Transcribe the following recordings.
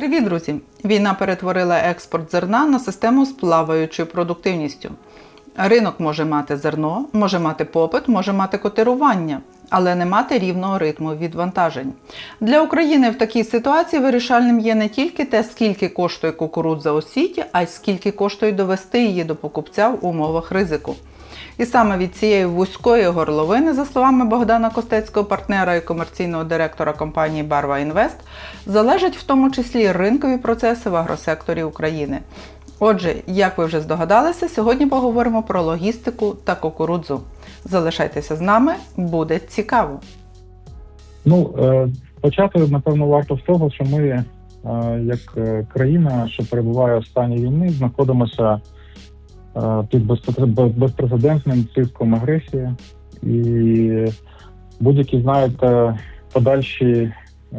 Привіт, друзі! Війна перетворила експорт зерна на систему з плаваючою продуктивністю. Ринок може мати зерно, може мати попит, може мати котирування, але не мати рівного ритму відвантажень. Для України в такій ситуації вирішальним є не тільки те, скільки коштує кукурудза у світі, а й скільки коштує довести її до покупця в умовах ризику. І саме від цієї вузької горловини, за словами Богдана Костецького, партнера і комерційного директора компанії Барва Інвест, залежать в тому числі ринкові процеси в агросекторі України. Отже, як ви вже здогадалися, сьогодні поговоримо про логістику та кукурудзу. Залишайтеся з нами, буде цікаво. Ну, е, почати, напевно, варто з того, що ми, е, як е, країна, що перебуває в стані війни, знаходимося е, без- безпрецедентним тиском агресії, і будь-які, знаєте, подальші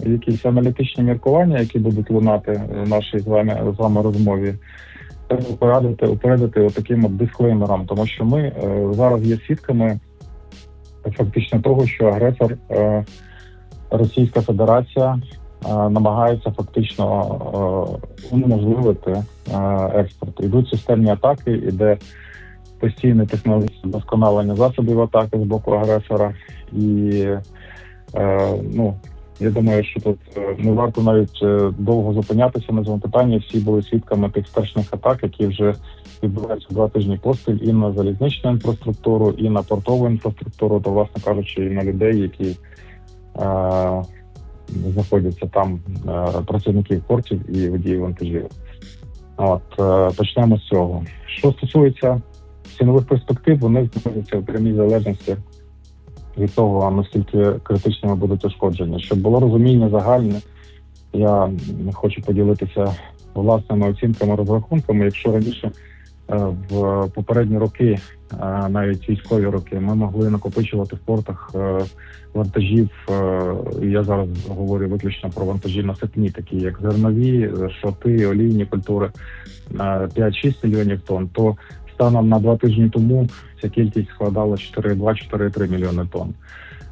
якісь аналітичні міркування, які будуть лунати в нашій з вами з вами розмові, треба порадити упередити таким от дисклеймером, тому що ми е, зараз є свідками фактично того, що агресор. Е, Російська Федерація е, намагається фактично е, унеможливити е, експорт. Йдуть системні атаки, іде постійне технологічне вдосконалення засобів атаки з боку агресора. І ну, я думаю, що тут не варто навіть довго зупинятися на цьому питанні. Всі були свідками тих страшних атак, які вже відбуваються два тижні поспіль і на залізничну інфраструктуру, і на портову інфраструктуру, то, власне кажучи, і на людей, які знаходяться там е, працівників портів і водіїв вантажів. От е, почнемо з цього. Що стосується цінових перспектив, вони знаходяться в прямій залежності від того, наскільки критичними будуть ушкодження. Щоб було розуміння загальне, я хочу поділитися власними оцінками, розрахунками. Якщо раніше в попередні роки, е, навіть військові роки, ми могли накопичувати в портах е, вантажів. е, Я зараз говорю виключно про вантажі насипні, такі як зернові, е, шоти, олійні культури е, 5-6 мільйонів тонн. То станом на два тижні тому ця кількість складала 4,2-4,3 мільйони тонн,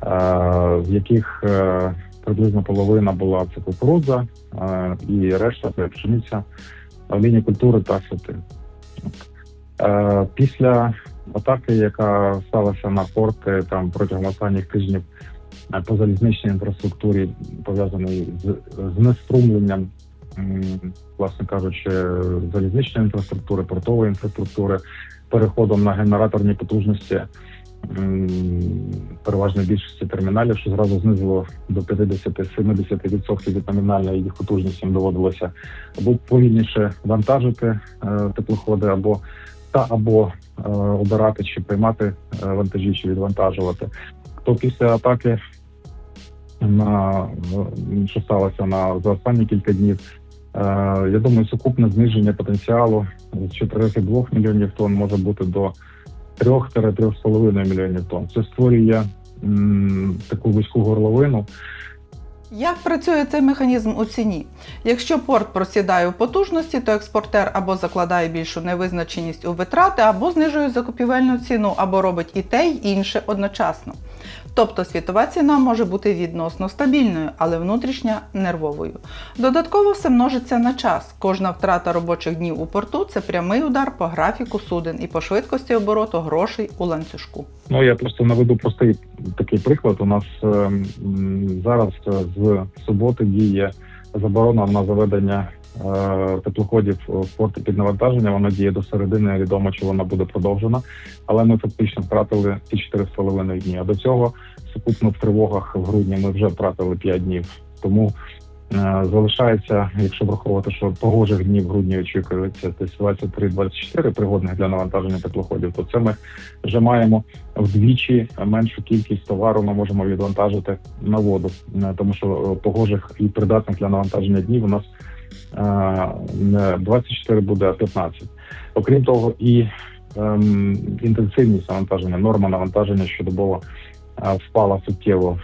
е, з яких е, приблизно половина була це кукурудза, е, і решта це пшениця, олійні культури та соти. Е, Після атаки, яка сталася на порти там протягом останніх тижнів е, по залізничній інфраструктурі, пов'язаної з знеструмленням, м, власне кажучи, залізничної інфраструктури, портової інфраструктури, переходом на генераторні потужності м, переважної більшості терміналів, що зразу знизило до 50-70% від номінальної їх потужності їм доводилося або повільніше вантажити е, теплоходи, або та або е, обирати чи приймати е, вантажі, чи відвантажувати. То після атаки на що сталося на за останні кілька днів. е, Я думаю, сукупне зниження потенціалу з 4,2 мільйонів тонн може бути до 3-3,5 мільйонів тонн. Це створює м, таку вузьку горловину, Як працює цей механізм у ціні? Якщо порт просідає у потужності, то експортер або закладає більшу невизначеність у витрати, або знижує закупівельну ціну, або робить і те, й інше одночасно. Тобто світова ціна може бути відносно стабільною, але внутрішня нервовою. Додатково все множиться на час. Кожна втрата робочих днів у порту це прямий удар по графіку суден і по швидкості обороту грошей у ланцюжку. Ну я просто наведу простий такий приклад. У нас е, зараз з суботи діє заборона на заведення теплоходів в порти під навантаження. Вона діє до середини. Відомо, чи вона буде продовжена, але ми фактично втратили ці 4,5 дні. А до цього сукупно в тривогах в грудні ми вже втратили 5 днів. Тому е, залишається, якщо враховувати, що погожих днів в грудні очікується десь 23-24 пригодних для навантаження теплоходів, то це ми вже маємо вдвічі меншу кількість товару ми можемо відвантажити на воду, Е, тому що е, погожих і придатних для навантаження днів у нас е, не 24 буде, а 15. Окрім того, і ем, інтенсивність навантаження, норма навантаження щодобово впала суттєво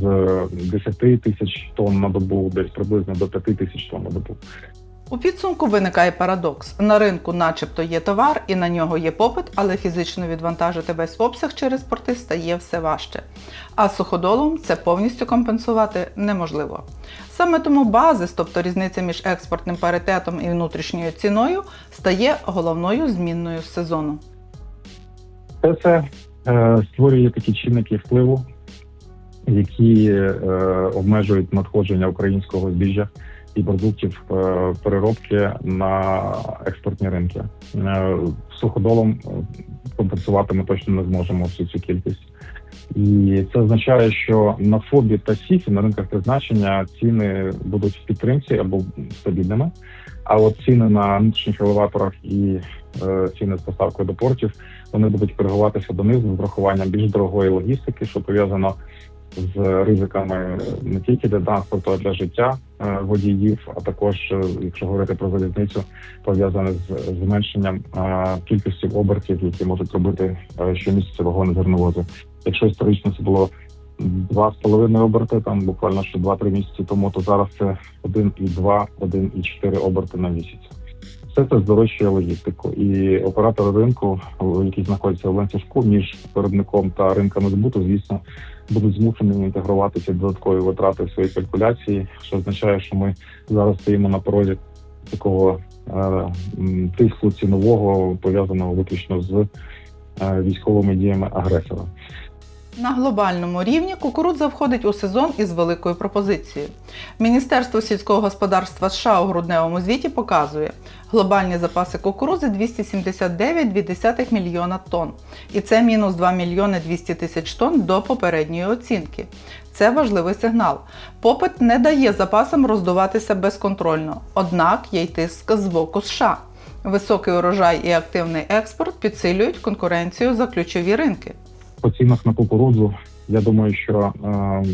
з 10 тисяч тонн на добу, десь приблизно до 5 тисяч тонн на добу. У підсумку виникає парадокс: на ринку, начебто, є товар, і на нього є попит, але фізично відвантажити весь обсяг через порти стає все важче. А суходолом це повністю компенсувати неможливо. Саме тому базис, тобто різниця між експортним паритетом і внутрішньою ціною, стає головною змінною сезону. Це все е, створює такі чинники впливу, які е, обмежують надходження українського збіжжя і продуктів е, переробки на експортні ринки. Е, суходолом е, компенсувати ми точно не зможемо всю цю кількість. І це означає, що на ФОБі та СІФі на ринках призначення ціни будуть в підтримці або стабільними. А от ціни на внутрішніх елеваторах і е, ціни з поставкою до портів вони будуть коригуватися донизу з врахуванням більш дорогої логістики, що пов'язано з ризиками не тільки для транспорту, а для життя е, водіїв, а також, е, якщо говорити про залізницю, пов'язане з зменшенням е, кількості обертів, які можуть робити щомісяця вагони зерновози. Якщо історично це було два з половиною оберти, там буквально ще 2-3 місяці тому, то зараз це 1,2, 1,4 оберти на місяць. Все це здорожчує логістику, і оператори ринку, які знаходяться в ланцюжку між виробником та ринками збуту, звісно, будуть змушені інтегрувати ці додаткові витрати в свої калькуляції, що означає, що ми зараз стоїмо на порозі такого е, тиску цінового пов'язаного виключно з е, військовими діями агресора. На глобальному рівні кукурудза входить у сезон із великою пропозицією. Міністерство сільського господарства США у грудневому звіті показує, глобальні запаси кукурудзи 279,2 мільйона тонн. І це мінус 2 мільйони 200 тисяч тонн до попередньої оцінки. Це важливий сигнал. Попит не дає запасам роздуватися безконтрольно, однак є й тиск з боку США. Високий урожай і активний експорт підсилюють конкуренцію за ключові ринки. По цінах на кукурудзу. Я думаю, що е,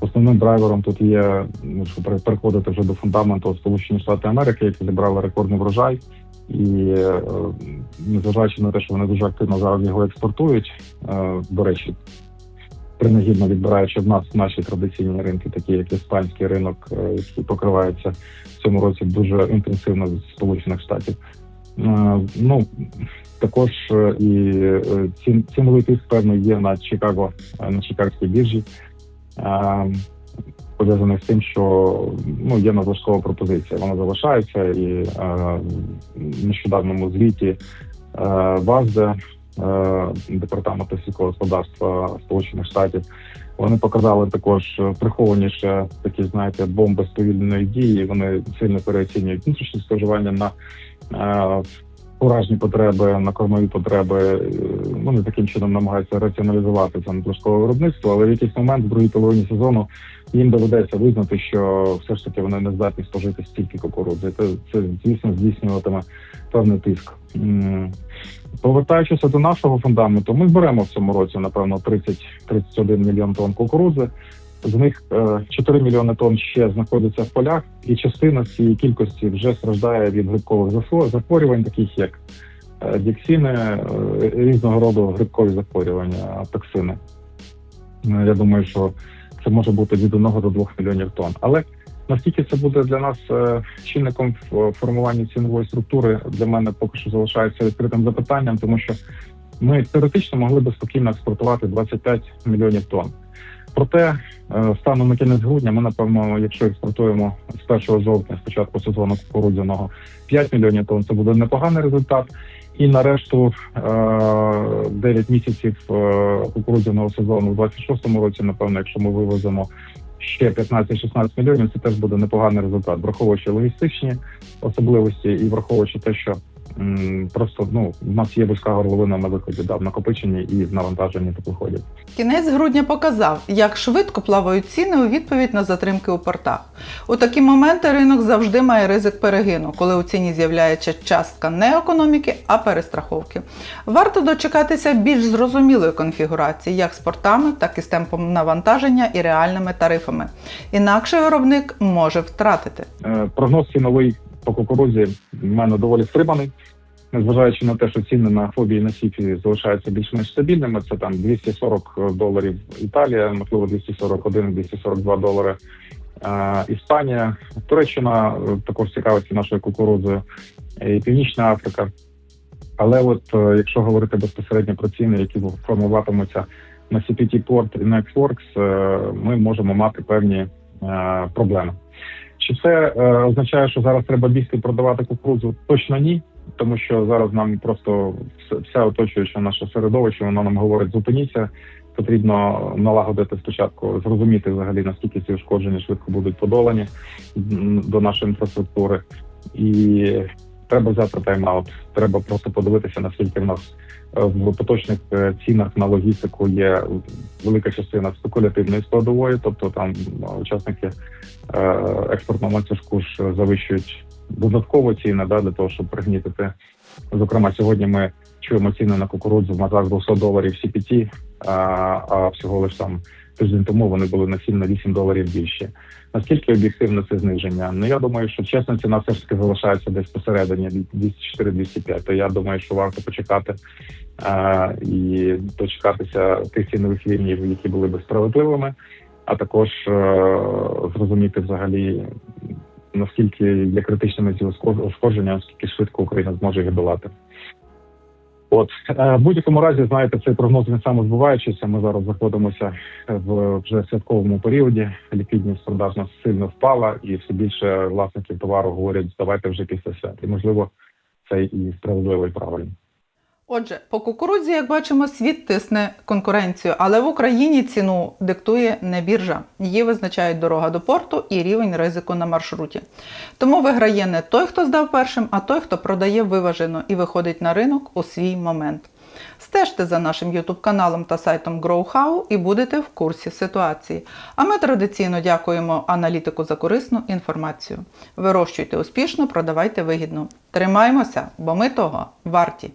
основним драйвером тут є ну, переходити вже до фундаменту Сполучені Штати Америки, які зібрали рекордний врожай, і е, незважаючи на те, що вони дуже активно зараз його експортують, е, до речі. Принагідно відбираючи в нас наші традиційні ринки, такі як іспанський ринок, е, який покривається в цьому році дуже інтенсивно з Сполучених Штатів. Ну також е, і е, ціновий тиск певно є на Чикаго, е, на Чикагській біржі, пов'язаний з тим, що ну є надлишкова пропозиція. Вона залишається і в нещодавньому звіті ВАЗДе, департаменту сільського господарства Сполучених Штатів. Вони показали також е, приховані ще такі, знаєте, бомби сповільненої дії. Вони сильно переоцінюють внутрішнє споживання на уражні потреби, на кормові потреби. Е, Вони таким чином намагаються раціоналізувати це надлишкове виробництво, але в якийсь момент в другій половині сезону їм доведеться визнати, що все ж таки вони не здатні спожити стільки кукурудзи. Це, це звісно здійснюватиме певний тиск. М. Повертаючись до нашого фундаменту, ми зберемо в цьому році, напевно, 30-31 мільйон тонн кукурудзи. З них е, 4 мільйони тонн ще знаходяться в полях, і частина цієї кількості вже страждає від грибкових захворювань, таких як е, діоксини, е, різного роду грибкові захворювання, токсини. Е, Я думаю, що це може бути від 1 до 2 мільйонів тонн. Але наскільки це буде для нас е, чинником в формуванні цінової структури, для мене поки що залишається відкритим запитанням, тому що ми теоретично могли би спокійно експортувати 25 мільйонів тонн. Проте е, станом на кінець грудня ми, напевно, якщо експортуємо з 1 жовтня, з початку сезону кукурудзяного 5 мільйонів тонн, це буде непоганий результат. І на решту е, 9 місяців е, кукурудзяного сезону в 26-му році, напевно, якщо ми вивозимо ще 15-16 мільйонів, це теж буде непоганий результат, враховуючи логістичні особливості і враховуючи те, що просто ну в нас є вузька горловина на виході, да, в накопиченні і в навантаженні та виході. Кінець грудня показав, як швидко плавають ціни у відповідь на затримки у портах. У такі моменти ринок завжди має ризик перегину, коли у ціні з'являється частка не економіки, а перестраховки. Варто дочекатися більш зрозумілої конфігурації, як з портами, так і з темпом навантаження і реальними тарифами. Інакше виробник може втратити. Е, Прогноз ціновий по кукурудзі в мене доволі стриманий. Незважаючи на те, що ціни на фобії на сіфі залишаються більш-менш стабільними, це там 240 доларів Італія, можливо, 241-242 долари Е, Іспанія, Туреччина також цікавиться нашою кукурудзою, і Північна Африка. Але от е, якщо говорити безпосередньо про ціни, які формуватимуться на CPT Port і Nextworks, е, ми можемо мати певні проблеми. Чи це е, означає, що зараз треба бігти продавати кукурудзу? Точно ні, тому що зараз нам просто все оточуюче наше середовище, воно нам говорить зупиніться. Потрібно налагодити спочатку, зрозуміти взагалі наскільки ці ушкодження швидко будуть подолані до нашої інфраструктури, і треба взяти тайм-аут. Треба просто подивитися, наскільки в нас в поточних е, цінах на логістику є велика частина спекулятивної складової, тобто там е, учасники е, експортного ланцюжку ж завищують додатково ціни да, для того, щоб пригнітити. Зокрема, сьогодні ми чуємо ціни на кукурудзу в мазах 200 доларів CPT, а всього лиш там тиждень тому вони були на 7 на 8 доларів більше. Наскільки об'єктивно це зниження? Ну я думаю, що чесна ціна все ж таки залишається десь посередині 204-205. То я думаю, що варто почекати а, і дочекатися тих цінових рівнів, які були би справедливими, а також е, зрозуміти взагалі наскільки є критичними ці ушко- ушкодження, наскільки швидко Україна зможе їх долати. От е, в будь-якому разі, знаєте, цей прогноз він саме збуваючися. Ми зараз знаходимося в вже святковому періоді. Ліквідність продаж нас сильно впала, і все більше власників товару говорять, здавайте вже після свят. І можливо, це і справедливо і правильно. Отже, по кукурудзі, як бачимо, світ тисне конкуренцію, але в Україні ціну диктує не біржа. Її визначають дорога до порту і рівень ризику на маршруті. Тому виграє не той, хто здав першим, а той, хто продає виважено і виходить на ринок у свій момент. Стежте за нашим YouTube каналом та сайтом GrowHow і будете в курсі ситуації. А ми традиційно дякуємо аналітику за корисну інформацію. Вирощуйте успішно, продавайте вигідно. Тримаємося, бо ми того варті.